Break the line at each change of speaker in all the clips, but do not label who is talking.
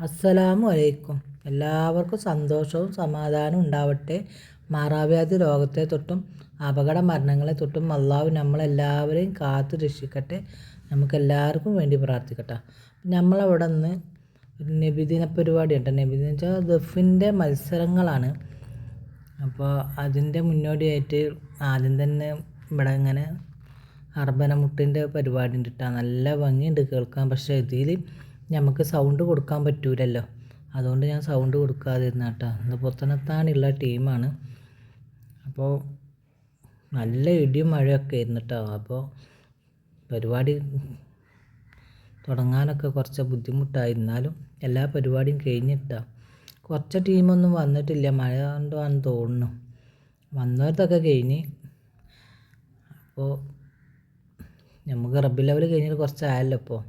അസ്സലാമു അലൈക്കും. എല്ലാവർക്കും സന്തോഷവും സമാധാനവും ഉണ്ടാവട്ടെ. മാറാവ്യാധി രോഗത്തെ തൊട്ടും അപകട മരണങ്ങളെ തൊട്ടും അള്ളാഹു നമ്മളെല്ലാവരെയും കാത്തു രക്ഷിക്കട്ടെ. നമുക്കെല്ലാവർക്കും വേണ്ടി പ്രാർത്ഥിക്കട്ടെ. നമ്മളവിടെ നിന്ന് നബിദിന പരിപാടി ഉണ്ട് നബിദിനം വെച്ചാൽ ദഫിന്റെ മത്സരങ്ങളാണ്. അപ്പോൾ അതിന്റെ മുന്നോടിയായിട്ട് ആദ്യം തന്നെ ഇവിടെ ഇങ്ങനെ അർബനമുട്ടിന്റെ പരിപാടി ഉണ്ട് നല്ല ഭംഗിയുണ്ട് കേൾക്കാൻ. പക്ഷേ ഇതിൽ നമുക്ക് സൗണ്ട് കൊടുക്കാൻ പറ്റൂലല്ലോ. അതുകൊണ്ട് ഞാൻ സൗണ്ട് കൊടുക്കാതിരുന്ന കേട്ടോ ഇന്ന് പുത്തനത്താനുള്ള ടീമാണ് അപ്പോൾ നല്ല ഇടിയും മഴയൊക്കെ ആയിരുന്നു കേട്ടോ അപ്പോൾ പരിപാടി തുടങ്ങാനൊക്കെ കുറച്ച് ബുദ്ധിമുട്ടായിരുന്നാലും എല്ലാ പരിപാടിയും കഴിഞ്ഞിട്ടാണ് കുറച്ച് ടീമൊന്നും വന്നിട്ടില്ല. മഴ കൊണ്ടാന്ന് തോന്നുന്നു. വന്നവരതൊക്കെ കഴിഞ്ഞ്. അപ്പോൾ നമുക്ക് റബ്ബി ലെവൽ കഴിഞ്ഞിട്ട് കുറച്ചായല്ലോ ഇപ്പോൾ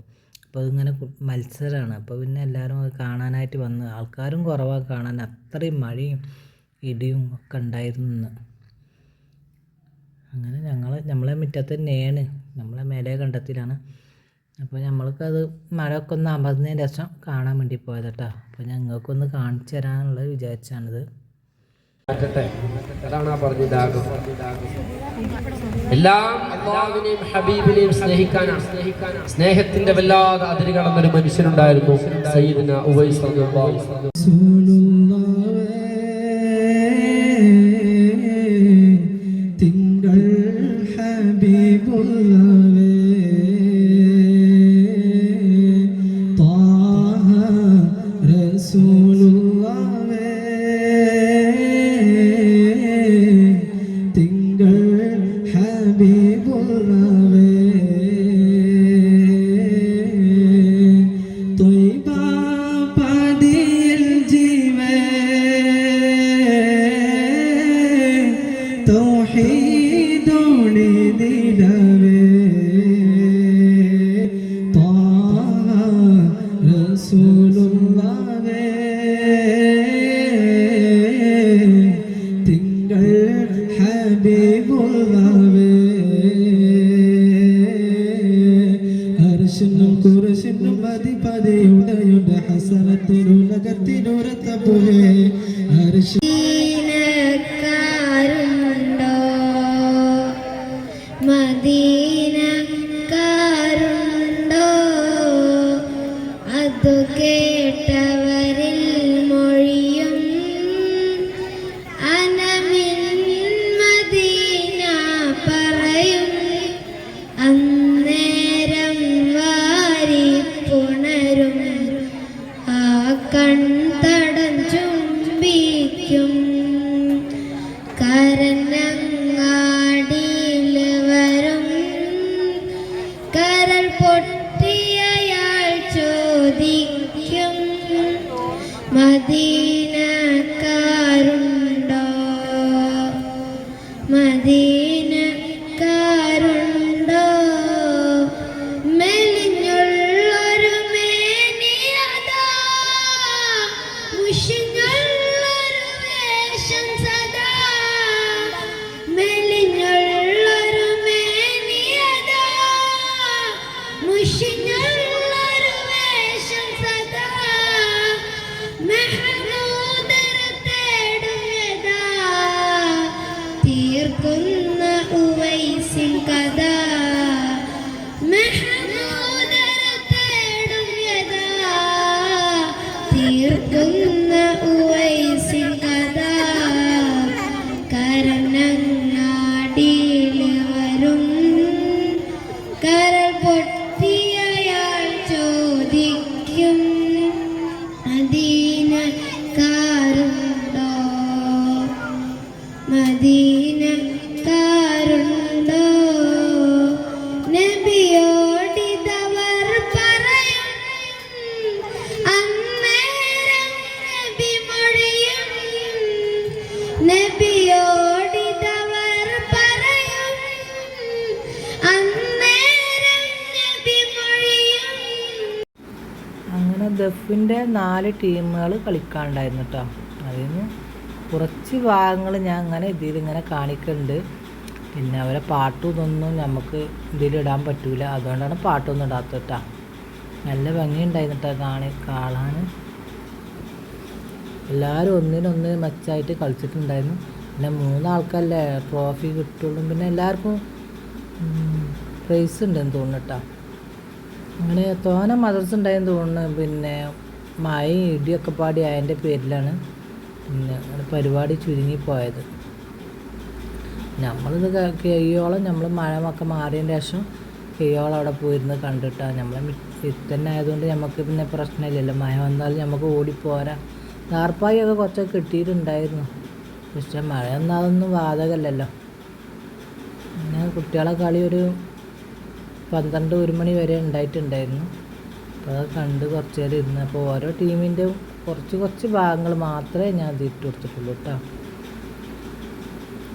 അപ്പോൾ അതിങ്ങനെ മത്സരമാണ് അപ്പോൾ പിന്നെ എല്ലാവരും അത് കാണാനായിട്ട് വന്ന്. ആൾക്കാരും കുറവാണ് കാണാൻ. അത്രയും മഴയും ഇടിയും ഒക്കെ ഉണ്ടായിരുന്നു ഇന്ന്. അങ്ങനെ ഞങ്ങൾ നമ്മളെ മുറ്റത്ത് തന്നെയാണ്. നമ്മളെ മേലെ കണ്ടത്തിലാണ്. അപ്പോൾ നമ്മൾക്കത് മഴയൊക്കെ ഒന്ന് അമർന്നതിന് ശേഷം കാണാൻ വേണ്ടി പോയത് കേട്ടോ അപ്പോൾ ഞങ്ങൾക്കൊന്ന് കാണിച്ചു തരാനുള്ളത് വിചാരിച്ചാണിത്.
എല്ലാം ഹബീബിനെയും സ്നേഹിക്കാനാണ്. സ്നേഹത്തിന്റെ വല്ലാതെ അതിര് കടന്നൊരു മനുഷ്യനുണ്ടായിരുന്നു സയ്യിദിന ഉവൈസ്
নূর কবরে আর
അങ്ങനെ ദഫിന്റെ നാല് ടീമുകൾ കളിക്കാനുണ്ടായിരുന്നു കേട്ടോ. അതിൽ നിന്ന് കുറച്ച് ഭാഗങ്ങൾ ഞാൻ അങ്ങനെ ഇതിലിങ്ങനെ കാണിക്കുന്നുണ്ട് പിന്നെ അവരെ പാട്ടും നമുക്ക് ഇതിലിടാൻ പറ്റൂല. അതുകൊണ്ടാണ് പാട്ടൊന്നും ഇടാത്തത് കേട്ടോ. നല്ല ഭംഗിയുണ്ടായിരുന്നു കേട്ടോ കാണി കാണാൻ. എല്ലാവരും ഒന്നിനൊന്ന് മെച്ചായിട്ട് കളിച്ചിട്ടുണ്ടായിരുന്നു. പിന്നെ മൂന്നാൾക്കല്ലേ ട്രോഫി കിട്ടുള്ളൂ. പിന്നെ എല്ലാവർക്കും പ്രൈസ് ഉണ്ടെന്ന് തോന്നുന്നു കേട്ടോ. അങ്ങനെ തോന മദർസ് ഉണ്ടായെന്ന് തോന്നുന്നു. പിന്നെ മഴയും ഇടിയൊക്കെ പാടി അതിന്റെ പേരിലാണ് പിന്നെ അങ്ങനെ പരിപാടി ചുരുങ്ങിപ്പോയത്. നമ്മളിത് കയ്യോളം നമ്മൾ മഴമൊക്കെ മാറിയതിന് ശേഷം കയ്യോളം അവിടെ പോയിരുന്ന് കണ്ടിട്ടാണ് നമ്മളെ തന്നെ ആയതുകൊണ്ട് നമുക്ക് പിന്നെ പ്രശ്നമില്ലല്ലോ. മഴ വന്നാലും നമുക്ക് ഓടിപ്പോരാ. ദാർപ്പായി ഒക്കെ കുറച്ചൊക്കെ കിട്ടിയിട്ടുണ്ടായിരുന്നു. പക്ഷെ മഴ എന്നാൽ അതൊന്നും ബാധകമല്ലല്ലോ പിന്നെ കുട്ടികളെ കളി ഒരു പന്ത്രണ്ട് ഒരു മണി വരെ ഉണ്ടായിട്ടുണ്ടായിരുന്നു. അപ്പോൾ അത് കണ്ട് കുറച്ച് നേരം ഇരുന്ന് അപ്പോൾ ഓരോ ടീമിന്റെ കുറച്ച് കുറച്ച് ഭാഗങ്ങൾ മാത്രമേ ഞാൻ ഇട്ട് കൊടുത്തിട്ടുള്ളൂ കേട്ടോ.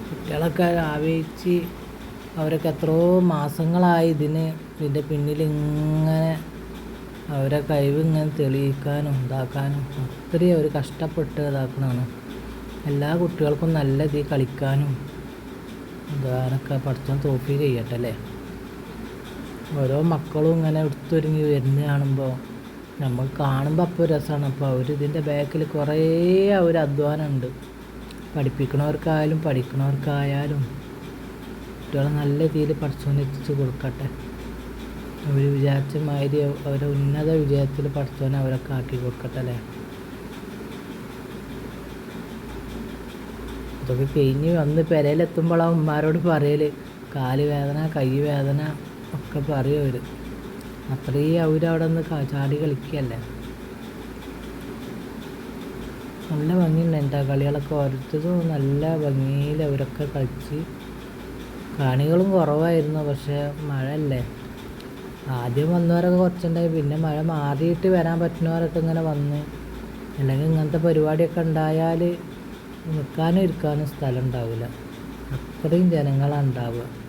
കുട്ടികളൊക്കെ ആവേശിച്ച് അവരൊക്കെ എത്രയോ മാസങ്ങളായി ഇതിന് ഇതിന്റെ പിന്നിൽ ഇങ്ങനെ അവരെ കഴിവ് ഇങ്ങനെ തെളിയിക്കാനും ഉണ്ടാക്കാനും അത്രയും അവർ കഷ്ടപ്പെട്ട് ഇതാക്കണതാണ്. എല്ലാ കുട്ടികൾക്കും നല്ല ഇതിൽ കളിക്കാനും ഇതാനൊക്കെ പഠിച്ചാൽ തോപ്പി ചെയ്യട്ടെ അല്ലേ? ഓരോ മക്കളും ഇങ്ങനെ എടുത്തൊരുങ്ങി വരുന്ന കാണുമ്പോൾ നമ്മൾ കാണുമ്പോൾ അപ്പോൾ രസമാണ് അപ്പോൾ അവർ ഇതിന്റെ ബാക്കിൽ കുറേ ഒരു അധ്വാനമുണ്ട് പഠിപ്പിക്കണവർക്കായാലും പഠിക്കണവർക്കായാലും കുട്ടികളെ നല്ല രീതിയിൽ പഠിച്ചോണ്ട് കൊടുക്കട്ടെ. അവർ വിചാരിച്ച മാതിരി അവരെ ഉന്നത വിജയത്തിൽ പഠിച്ചോനെ അവരൊക്കെ ആക്കി കൊടുക്കട്ടെ അല്ലേ? അതൊക്കെ കഴിഞ്ഞ് വന്ന് പെരയിലെത്തുമ്പോൾ ആ ഉമ്മാരോട് പറയൽ കാൽ വേദന കൈ വേദന ഒക്കെ പറയും അവർ അത്രയും അവരവിടെ നിന്ന് ചാടി കളിക്കുകയല്ലേ നല്ല ഭംഗിയുണ്ട് എന്താ കളികളൊക്കെ ഓരോരുത്തരും നല്ല ഭംഗിയിൽ അവരൊക്കെ കളിച്ച്. കാണികളും കുറവായിരുന്നു പക്ഷേ മഴയല്ലേ? ആദ്യം വന്നവരൊക്കെ കുറച്ചുണ്ടായി. പിന്നെ മഴ മാറിയിട്ട് വരാൻ പറ്റുന്നവരൊക്കെ ഇങ്ങനെ വന്ന്. അല്ലെങ്കിൽ ഇങ്ങനത്തെ പരിപാടിയൊക്കെ ഉണ്ടായാൽ നിൽക്കാനും ഇരിക്കാനും സ്ഥലം ഉണ്ടാവില്ല. അത്രയും ജനങ്ങളാണ് ഉണ്ടാവുക.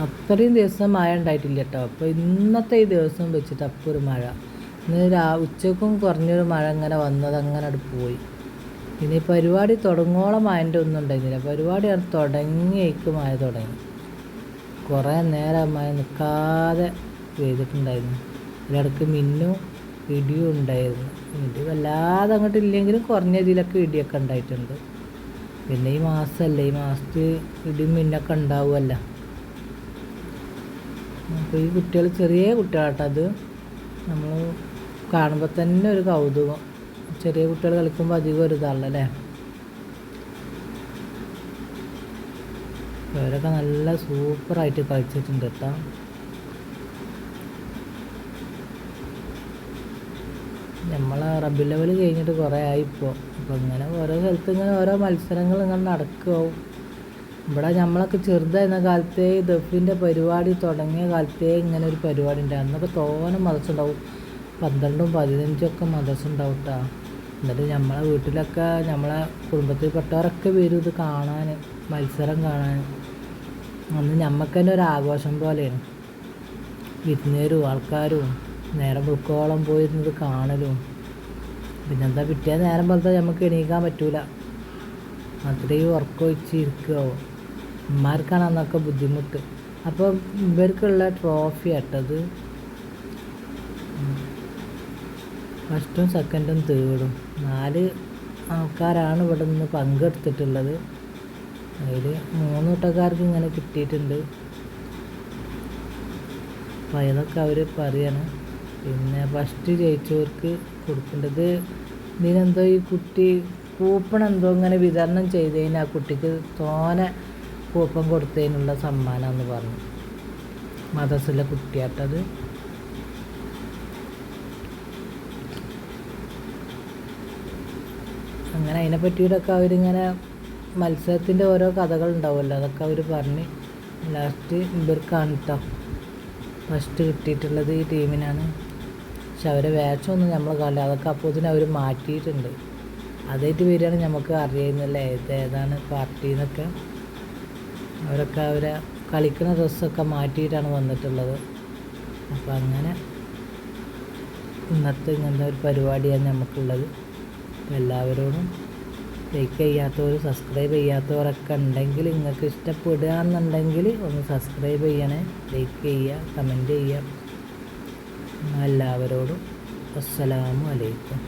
അത്രയും ദിവസം മഴ ഉണ്ടായിട്ടില്ല കേട്ടോ. അപ്പോൾ ഇന്നത്തെ ഈ ദിവസം വെച്ചിട്ട് അപ്പോൾ ഒരു മഴ. ഇന്ന് രാ ഉച്ചക്കും കുറഞ്ഞൊരു മഴ ഇങ്ങനെ വന്നത് അങ്ങനെ അവിടെ പോയി. ഇനി പരിപാടി തുടങ്ങോളം മഴന്റെ ഒന്നും ഉണ്ടായിരുന്നില്ല. പരിപാടി അവിടെ തുടങ്ങിയേക്ക് മഴ തുടങ്ങി. കുറേ നേരം മഴ നിൽക്കാതെ പെയ്തിട്ടുണ്ടായിരുന്നു. ഇതിലിടക്ക് മിന്നും ഇടിയും ഉണ്ടായിരുന്നു. ഇടി വല്ലാതെ അങ്ങോട്ട് ഇല്ലെങ്കിലും കുറഞ്ഞ ഇതിലൊക്കെ ഇടിയൊക്കെ ഉണ്ടായിട്ടുണ്ട്. പിന്നെ ഈ മാസമല്ലേ ഈ മാസത്തിൽ ഇടിയും മിന്നൊക്കെ ഉണ്ടാവുമല്ലോ. അപ്പോൾ ഈ കുട്ടികൾ ചെറിയ കുട്ടികളാട്ടോ അത്. നമ്മൾ കാണുമ്പോൾ തന്നെ ഒരു കൗതുകം. ചെറിയ കുട്ടികൾ കളിക്കുമ്പോൾ അധികം ഒരു ഇതാണല്ലേ അവരൊക്കെ നല്ല സൂപ്പറായിട്ട് കളിച്ചിട്ടുണ്ട് കേട്ടോ. നമ്മൾ റബ്ബി ലെവൽ കഴിഞ്ഞിട്ട് കുറേ ആയിപ്പോൾ അപ്പോൾ ഇങ്ങനെ ഓരോ സ്ഥലത്ത് ഇങ്ങനെ ഓരോ മത്സരങ്ങൾ ഇങ്ങനെ നടക്കുകയാവും ഇവിടെ നമ്മളൊക്കെ ചെറുതായിരുന്ന കാലത്ത് ദഫിന്റെ പരിപാടി തുടങ്ങിയ കാലത്തെ ഇങ്ങനെ ഒരു പരിപാടി ഉണ്ടായിരുന്നു അന്നൊക്കെ തോനെ മദർസ് ഉണ്ടാവും പന്ത്രണ്ടും പതിനഞ്ചും ഒക്കെ മദർസ് ഉണ്ടാവും കേട്ടോ എന്നിട്ട് നമ്മളെ വീട്ടിലൊക്കെ നമ്മളെ കുടുംബത്തിൽപ്പെട്ടവരൊക്കെ വരും ഇത് കാണാൻ മത്സരം കാണാൻ. അന്ന് ഞമ്മക്ക് തന്നെ ഒരു ആഘോഷം പോലെയാണ്. വിരുന്നേരും ആൾക്കാരും നേരം വെളുക്കോളം പോയിരുന്നത് കാണലും. പിന്നെന്താ പിറ്റേ നേരം പോലത്തെ നമുക്ക് എണീക്കാൻ പറ്റൂല. അത്രയും ഉറക്കൊഴിച്ച് ഇരിക്കുകയാവും ഉമ്മാർക്കാണ് അന്നൊക്കെ ബുദ്ധിമുട്ട്. അപ്പോൾ ഇവർക്കുള്ള ട്രോഫി ആട്ടത് ഫസ്റ്റും സെക്കൻഡും തേർഡും. നാല് ആൾക്കാരാണ് ഇവിടെ നിന്ന് പങ്കെടുത്തിട്ടുള്ളത്. അതിൽ മൂന്ന് കൂട്ടക്കാർക്ക് ഇങ്ങനെ കിട്ടിയിട്ടുണ്ട്. അപ്പോൾ അതൊക്കെ അവർ പറയാണ്. പിന്നെ ഫസ്റ്റ് ജയിച്ചവർക്ക് കൊടുക്കേണ്ടത് ഇതിനെന്തോ ഈ കുട്ടി കൂപ്പൺ എന്തോ ഇങ്ങനെ വിതരണം ചെയ്തതിന് ആ കുട്ടിക്ക് തോനെ കൂപ്പൺ കൊടുത്തതിനുള്ള സമ്മാനമെന്ന് പറഞ്ഞു. മദസിലെ കുട്ടിയാട്ടത്. അങ്ങനെ അതിനെ പറ്റിയിട്ടൊക്കെ അവരിങ്ങനെ മത്സരത്തിന്റെ ഓരോ കഥകൾ ഉണ്ടാവുമല്ലോ അതൊക്കെ അവർ പറഞ്ഞ് ലാസ്റ്റ് ഇവർക്കാണ് കേട്ടോ ഫസ്റ്റ് കിട്ടിയിട്ടുള്ളത് ഈ ടീമിനാണ്. പക്ഷെ അവരെ വേഷമൊന്നും നമ്മൾ കാണില്ല അതൊക്കെ അപ്പോഴത്തേനും അവർ മാറ്റിയിട്ടുണ്ട്. അതായിട്ട് വരികയാണ് നമുക്ക് അറിയുന്നില്ല ഏത് ഏതാണ് പാർട്ടി എന്നൊക്കെ അവരൊക്കെ അവരെ കളിക്കുന്ന ഡ്രസ്സൊക്കെ മാറ്റിയിട്ടാണ് വന്നിട്ടുള്ളത്. അപ്പോൾ അങ്ങനെ ഇന്നത്തെ ഇങ്ങനത്തെ ഒരു പരിപാടിയാണ് നമുക്കുള്ളത് എല്ലാവരോടും ലൈക്ക് ചെയ്യാത്തവർ സബ്സ്ക്രൈബ് ചെയ്യാത്തവരൊക്കെ ഉണ്ടെങ്കിൽ നിങ്ങൾക്ക് ഇഷ്ടപ്പെടുകയെന്നുണ്ടെങ്കിൽ ഒന്ന് സബ്സ്ക്രൈബ് ചെയ്യണേ. ലൈക്ക് ചെയ്യുക കമന്റ് ചെയ്യുക. എല്ലാവരോടും അസ്സലാമു അലൈക്കും.